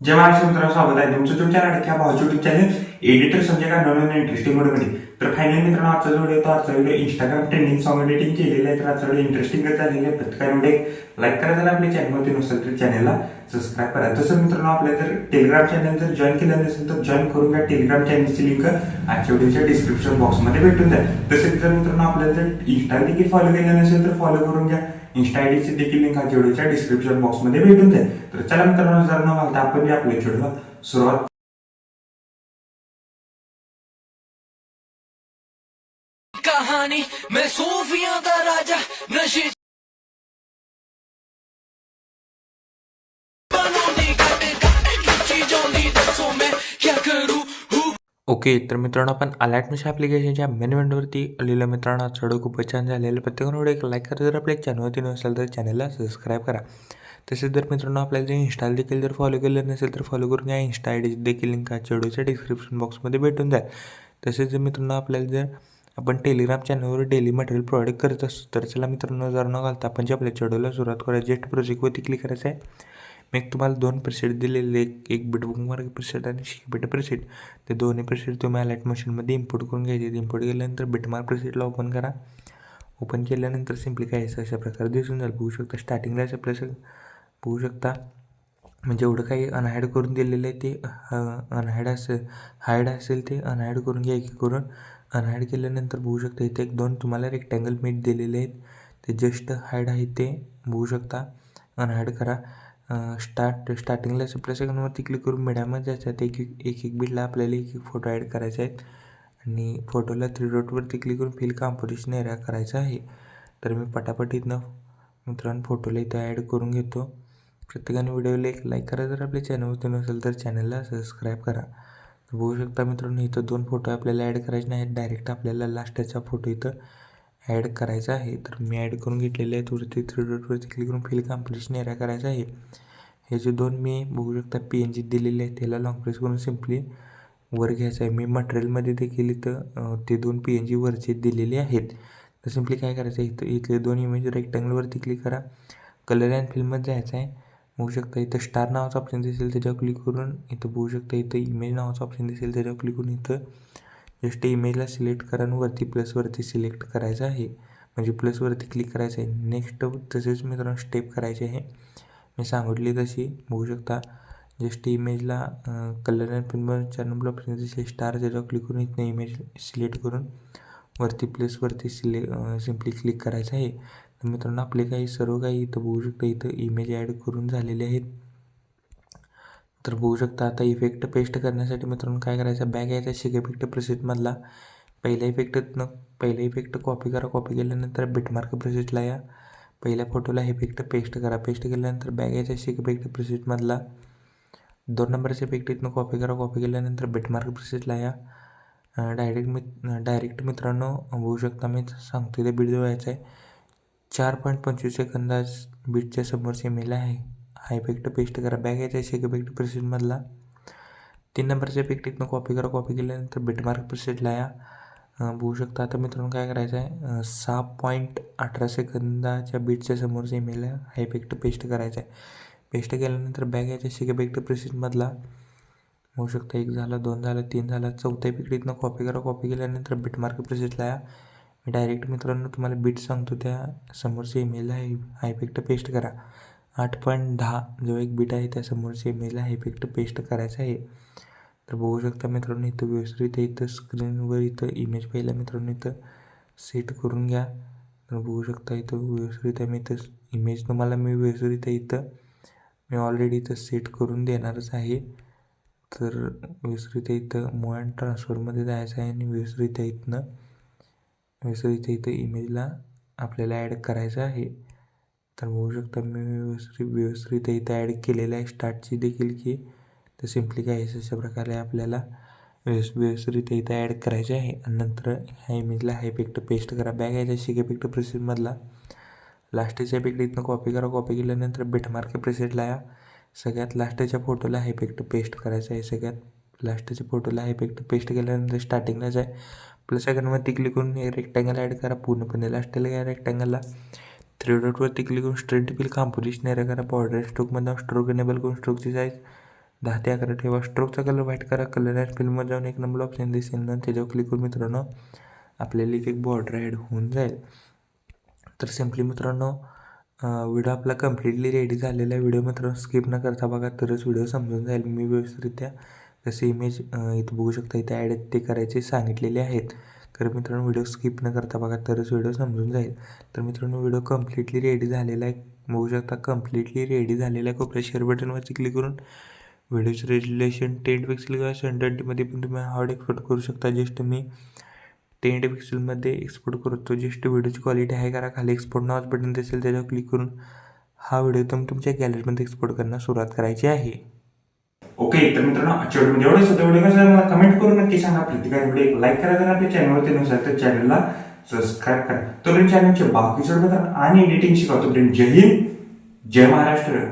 जय महाराष्ट्र मित्रांनो स्वागत आहे तुमचं तुमच्या लाडक्या भावाच्या युट्यूब चॅनल एडिटर संजय का नवीन इंटरेस्टिंग व्हिडिओमध्ये तर फायनली मित्रांनो आजचा जो व्हिडिओ तो आजचा video Instagram trending song editing केलेला आहे तर आजचा व्हिडिओ इंटरेस्टिंग झालेला आहे. प्रत्येकाने व्हिडिओ लाईक करा जर आपल्या चॅनलमध्ये नसेल तर चॅनलला सबस्क्राईब करा. तसं मित्रांनो आपल्या जर टेलिग्राम चॅनल जर जॉईन केलं नसेल तर जॉईन करून घ्या. टेलिग्राम चॅनलची लिंक आजच्या व्हिडिओच्या डिस्क्रिप्शन बॉक्समध्ये भेटून द्या तसेच जर मित्रांनो आपल्याला जर इंस्टा देखील फॉलो केलं नसेल तर फॉलो करून घ्या. इंस्टा आयडीची देखील लिंक आजच्या व्हिडिओच्या डिस्क्रिप्शन बॉक्समध्ये भेटून जाईल. तर चला मित्रांनो जर न घालता आपण बी आपल्या व्हिडिओला सुरुवात कहाणी मैं सूफियों का राजा नशे ओके तर मित्रांनो आपण अलॅटमिश ॲप्लिकेशनच्या मेन विंडोवरती आलेलं मित्रांनो चढू खूपच छान झालेलं. प्रत्येकानं एक लाईक करा जर आपल्या चॅनलवरती नसेल तर चॅनलला सबस्क्राईब करा. तसेच जर मित्रांनो आपल्याला जर इंस्टाला देखील जर फॉलो केलं नसेल तर फॉलो करून घ्या इंस्टा आय डी देखील लिंक चेडूच्या डिस्क्रिप्शन बॉक्समध्ये भेटून जाईल. तसेच जर मित्रांनो आपल्याला जर आपण टेलिग्राम चॅनलवर डेली मटेरियल प्रोव्हाइड करत असतो तर चला मित्रांनो जर न घालता आपण जे आपल्या चेडूला सुरुवात करायची जेस्ट प्रोजेक्टवरती क्लिक करायचं आहे मी एक तुम्हाला दोन प्रिसेट दिलेले एक एक बिट बुकमार्क प्रिसेट आणि शिकबिट प्रिसेट ते दोन्ही प्रिसेट तुम्ही लाइट मशीनमध्ये इम्पोर्ट करून घ्यायचे. इम्पोर्ट केल्यानंतर बिटमार्क प्रिसेटला ओपन करा. ओपन केल्यानंतर सिम्पली काय आहे? अशा प्रकारे दिसून जाईल. बघू शकता स्टार्टिंगला असं प्लस बघू शकता. म्हणजे एवढं काही अनहायड करून दिलेलं आहे ते अनहायड असेल हायड असेल ते अनहायड करून घ्या एक करून अनहायड केल्यानंतर बघू शकता इथे एक दोन तुम्हाला रेक्टँगल मीट दिलेले आहेत. ते जस्ट हायड आहे ते बघू शकता. अनहायड करा. स्टार्ट स्टार्टिंगला सप्लाय सेकंडवरती क्लिक करून मिडामध्ये जायचं आहे एक एक एक एक बिटला आपल्याला एक एक फोटो ॲड करायचे आहेत. आणि फोटोला थ्री डॉटवरती क्लिक करून फिल कॉम्पोजिशन एरिया करायचा आहे. तर मी पटापट इथनं मित्रांनो फोटोला इथं ॲड करून घेतो. प्रत्येकाने व्हिडिओला एक लाईक करा. जर आपल्या चॅनलवरती नसेल तर चॅनलला सबस्क्राईब करा. तर बघू शकता मित्रांनो इथं दोन फोटो आपल्याला ॲड करायचे नाहीत डायरेक्ट आपल्याला लास्टचा फोटो इथं ॲड करायचा आहे. तर मी ॲड करून घेतलेले आहे थोडं ते थ्री डॉटवरती क्लिक करून फिल कॉम्पिटिशन एरिया करायचा आहे. हे जे दोन मी बघू शकता पी एन जी दिलेले आहेत त्याला लॉंग प्रेस करून सिम्पली वर घ्यायचं आहे. मी मटेरियलमध्ये देखील इथं ते दोन पी एन जी वरचे दिलेले आहेत. तर सिम्पली काय करायचं आहे? इथं इथले दोन इमेज रेक्टँगलवरती क्लिक करा. कलर अँड फिल्ममध्ये जायचं आहे. बघू शकता इथं स्टार नावाचं ऑप्शन दिसेल त्याच्यावर क्लिक करून. इथं बघू शकता इथं इमेज नावाचं ऑप्शन दिसेल त्याच्यावर क्लिक करून. इथं जस्ट इमेजला सिलेक्ट करा आणि वरती प्लसवरती सिलेक्ट करायचं आहे. म्हणजे प्लसवरती क्लिक करायचं आहे. नेक्स्ट तसेच मित्रांनो स्टेप करायचे आहे. मी सांगितली तशी. बघू शकता जस्ट इमेजला कलर अँड फिल्म चार नंबर ऑप्शन स्टार त्याच्यावर क्लिक करून इथनं इमेज सिलेक्ट करून वरती प्लेसवरती सिले सिम्पली क्लिक करायचं आहे. तर मित्रांनो आपले काही सर्व काही इथं बघू शकता इथं इमेज ॲड करून झालेले आहेत. तर बघू शकता आता इफेक्ट पेस्ट करण्यासाठी मित्रांनो काय करायचं? बॅग यायचा शेक इफेक्ट प्रिसेटमधला पहिल्या इफेक्टनं पहिला इफेक्ट कॉपी करा. कॉपी केल्यानंतर बिटमार्क प्रिसेटला या. पहिल्या फोटोला हे इफेक्ट पेस्ट करा. पेस्ट केल्यानंतर बॅग यायचा शिक इफेक्ट प्रिसेटमधला दोन नंबरचे इफेक्ट कॉपी करा. कॉपी केल्यानंतर बेटमार्क प्रिसेटला या. डायरेक्ट मित डायरेक्ट मित्रांनो होऊ शकता मी सांगतो ते बीट व्हायचं आहे. चार पॉईंट पंचवीस सेकंदाज बीटच्या समोरचे मेल आहे. हा इफेक्ट पेस्ट करा. बॅग यायचा शेक इफेक्ट प्रिसेटमधला तीन नंबरच्या इफेक्ट इथनं कॉपी करा. कॉपी केल्यानंतर बिटमार्क प्रिसेटला या. बघू शकता. आता मित्रांनो काय करायचं आहे? सहा पॉईंट अठरा सेकंदाच्या बीटच्या समोरचा ईमेल आहे. हा इफेक्ट पेस्ट करायचा आहे. पेस्ट केल्यानंतर बॅग यायच्या शिक इफेक्ट प्रिसेटमधला होऊ शकता एक झाला दोन झाला तीन झाला. चौथ्या इफेक्ट इथनं कॉपी करा. कॉपी केल्यानंतर बिटमार्क प्रिसेटला या. मी डायरेक्ट मित्रांनो तुम्हाला बीट सांगतो. त्या समोरचे ईमेल आहे. हा इफेक्ट पेस्ट करा. आठ पॉईंट दहा जो एक बीट आहे त्या समोरच्या ईमेल हा इफेक्ट पेस्ट करायचा आहे. तर बघू शकता मित्रांनो इथं व्यवस्थित इथं स्क्रीनवर इथं इमेज पहिला मित्रांनो इथं सेट करून घ्या. तर बघू शकता इथं व्यवस्थित मी इथं इमेज तुम्हाला मी व्यवस्थित इथं. मी ऑलरेडी इथं सेट करून देणारच आहे. तर व्यवस्थित इथं मूव अँड ट्रान्सफरमध्ये जायचं आहे आणि व्यवस्थित इथनं. व्यवस्थित इथं इमेजला आपल्याला ॲड करायचं आहे. तर बघू शकता मी व्यवस्थित व्यवस्थित इथं ॲड केलेलं आहे. स्टार्टची देखील की तर सिम्पली काय आहे अशा प्रकारे आपल्याला व्यवस्थ व्यवस्थित इथं ॲड करायचे आहे. आणि नंतर ह्या इमेजला हा इफेक्ट पेस्ट करा. बॅग यायचा शिक इफेक्ट प्रिसेटमधला लास्टच्या इफेक्ट इथनं कॉपी करा. कॉपी केल्यानंतर बिटमार्क प्रिसेटला या. सगळ्यात लास्टच्या फोटोला हा इफेक्ट पेस्ट करायचा आहे. सगळ्यात लास्टच्या फोटोला हा इफेक्ट पेस्ट केल्यानंतर स्टार्टिंगलाच आहे प्लस सेकंडवरती क्लिक करून रेक्टँगल ॲड करा. पूर्णपणे लास्टला या रेक्टँगलला थ्री डॉटवरती क्लिक करून स्ट्रेट बिल कॉम्पोजिशन एरिया करा. बॉर्डर स्ट्रोकमधून स्ट्रोक एनेबल करून स्ट्रोकची साईज दहा ते अकरा ठेवा स्ट्रोकचा कलर व्हाईट करा कलर ॲड फिल्ममध्ये जाऊन एक नंबर ऑप्शन दिसेल ना त्याच्यावर क्लिक करून मित्रांनो आपल्याला एक एक बॉर्डर ॲड होऊन जाईल. तर सिम्पली मित्रांनो व्हिडिओ आपला कम्प्लिटली रेडी झालेला आहे. व्हिडिओ मित्रांनो स्किप न करता बघा तरच व्हिडिओ समजून जाईल. मी व्यवस्थितरित्या कसे इमेज इथं बघू शकता इथे ॲड ते करायचे सांगितलेले आहेत. तर मित्रांनो व्हिडिओ स्किप न करता बघा तरच व्हिडिओ समजून जाईल. तर मित्रांनो व्हिडिओ कम्प्लिटली रेडी झालेला आहे. बघू शकता कम्प्लिटली रेडी झालेला आहे. कोपऱ्या शेअर बटनवरती क्लिक करून व्हिडिओचं रेजलेशन टेन पिक्सेल किंवा सेंटरमध्ये पण तुम्ही हार्ड एक्सपोर्ट करू शकता. जस्ट मी टेन पिक्सेलमध्ये एक्सपोर्ट करतो. जस्ट व्हिडिओची क्वालिटी आहे करा खाली एक्सपोर्ट नावाच बटन दिसेल. त्याच्यावर क्लिक करून हा व्हिडिओ तुम्ही तुमच्या गॅलरीमध्ये एक्सपोर्ट करण्यास सुरुवात करायची आहे. ओके तर मित्रांनो आजच्या व्हिडिओ एवढे सुद्धा व्हिडिओ कसं मला कमेंट करून नक्की सांगा. प्रत्येकाने व्हिडिओ एक लाईक करा. जर आपल्या चॅनलवरती नसेल तर चॅनलला सबस्क्राईब करा. तोपर्यंत चॅनलचे बाकीचे आणि एडिटिंग शिकवतो तोपर्यंत जय हिंद जय महाराष्ट्र.